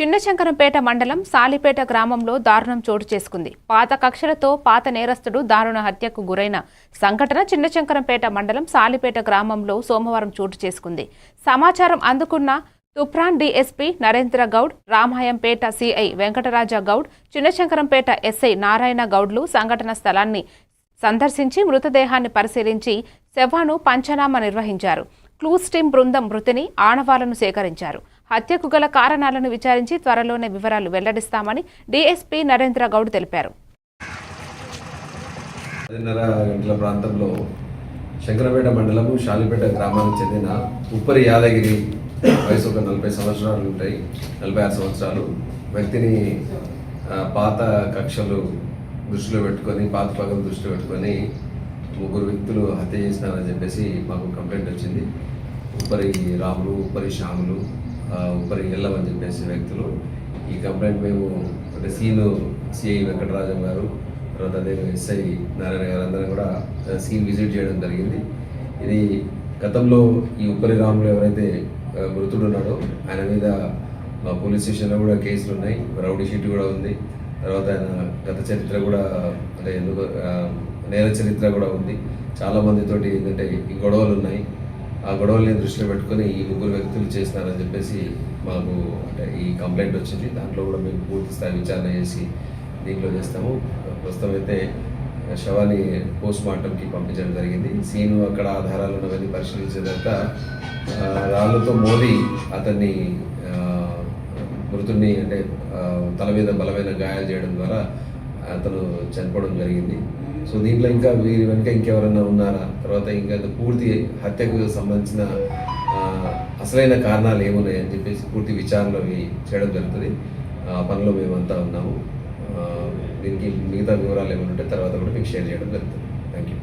చిన్నశంకరంపేట మండలం సాలిపేట గ్రామంలో దారుణం చోటు చేసుకుంది. పాత కక్షలతో పాత నేరస్తుడు దారుణ హత్యకు గురైన సంఘటన చిన్నశంకరంపేట మండలం సాలిపేట గ్రామంలో సోమవారం చోటు చేసుకుంది. సమాచారం అందుకున్న Tupran DSP Narendra Goud Ramayampet CI Venkataraja Goud Chinnashankarampet SI Narayana గౌడ్లు సంఘటన స్థలాన్ని సందర్శించి మృతదేహాన్ని పరిశీలించి శవాను పంచనామా నిర్వహించారు. క్లూస్ టీం బృందం మృతిని ఆనవాలను సేకరించారు. హత్యకు గల కారణాలను విచారించి త్వరలోనే వివరాలు వెల్లడిస్తామని డీఎస్పీ నరేంద్ర గౌడ్ తెలిపారు. పదిన్నర గంటల ప్రాంతంలో శంకరపేట మండలము షాలిపేట గ్రామానికి చెందిన ఉప్పరి యాదగిరి వయసు ఒక నలభై సంవత్సరాలు ఉంటాయి. నలభై ఆరు సంవత్సరాలు. వ్యక్తిని పాత కక్షలు దృష్టిలో పెట్టుకొని పాత పగలు దృష్టిలో పెట్టుకొని ముగ్గురు వ్యక్తులు హత్య చేసినారని చెప్పేసి మాకు కంప్లైంట్ వచ్చింది. ఉప్పరి రాములు ఉప్పరి శ్యాములు ఉపరి ఉప్పరి అని చెప్పేసి వ్యక్తులు. ఈ కంప్లైంట్ మేము అంటే సీను సిఐ వెంకటరాజం గారు తర్వాత అదే ఎస్ఐ నారాయణ గారు అందరం కూడా సీన్ విజిట్ చేయడం జరిగింది. ఇది గతంలో ఈ ఉప్పరి రాములు ఎవరైతే ఆ, మృతుడు ఉన్నాడో ఆయన మీద మా పోలీస్ స్టేషన్లో కూడా కేసులు ఉన్నాయి. రౌడీ షీట్ కూడా ఉంది. తర్వాత ఆయన గత చరిత్ర కూడా అంటే ఎందుకు నేర చరిత్ర కూడా ఉంది. చాలా మందితోటి ఏంటంటే ఈ గొడవలు ఉన్నాయి. ఆ గొడవల్ని దృష్టిలో పెట్టుకొని ఈ ముగ్గురు వ్యక్తులు చేసినారని చెప్పేసి మాకు అంటే ఈ కంప్లైంట్ వచ్చింది. దాంట్లో కూడా మేము పూర్తి స్థాయి విచారణ చేసి దీంట్లో చేస్తాము. ప్రస్తుతం అయితే శవాన్ని పోస్ట్ మార్టంకి పంపించడం జరిగింది. సీను అక్కడ ఆధారాలు ఉన్నవన్నీ పరిశీలించిన తర్వాత రాళ్ళతో మోది అతన్ని మృతుడిని అంటే తల మీద బలమైన గాయాలు చేయడం ద్వారా అతను చనిపోవడం జరిగింది. సో దీంట్లో ఇంకా వీరి వెనుక ఇంకెవరన్నా ఉన్నారా? తర్వాత ఇంకా పూర్తి హత్యకు సంబంధించిన అసలైన కారణాలు ఏమున్నాయి అని చెప్పేసి పూర్తి విచారణలు అవి చేయడం జరుగుతుంది. ఆ పనిలో మేమంతా ఉన్నాము. దీనికి మిగతా వివరాలు ఏమైనా ఉంటే తర్వాత కూడా మీకు షేర్ చేయడం జరుగుతుంది. Thank you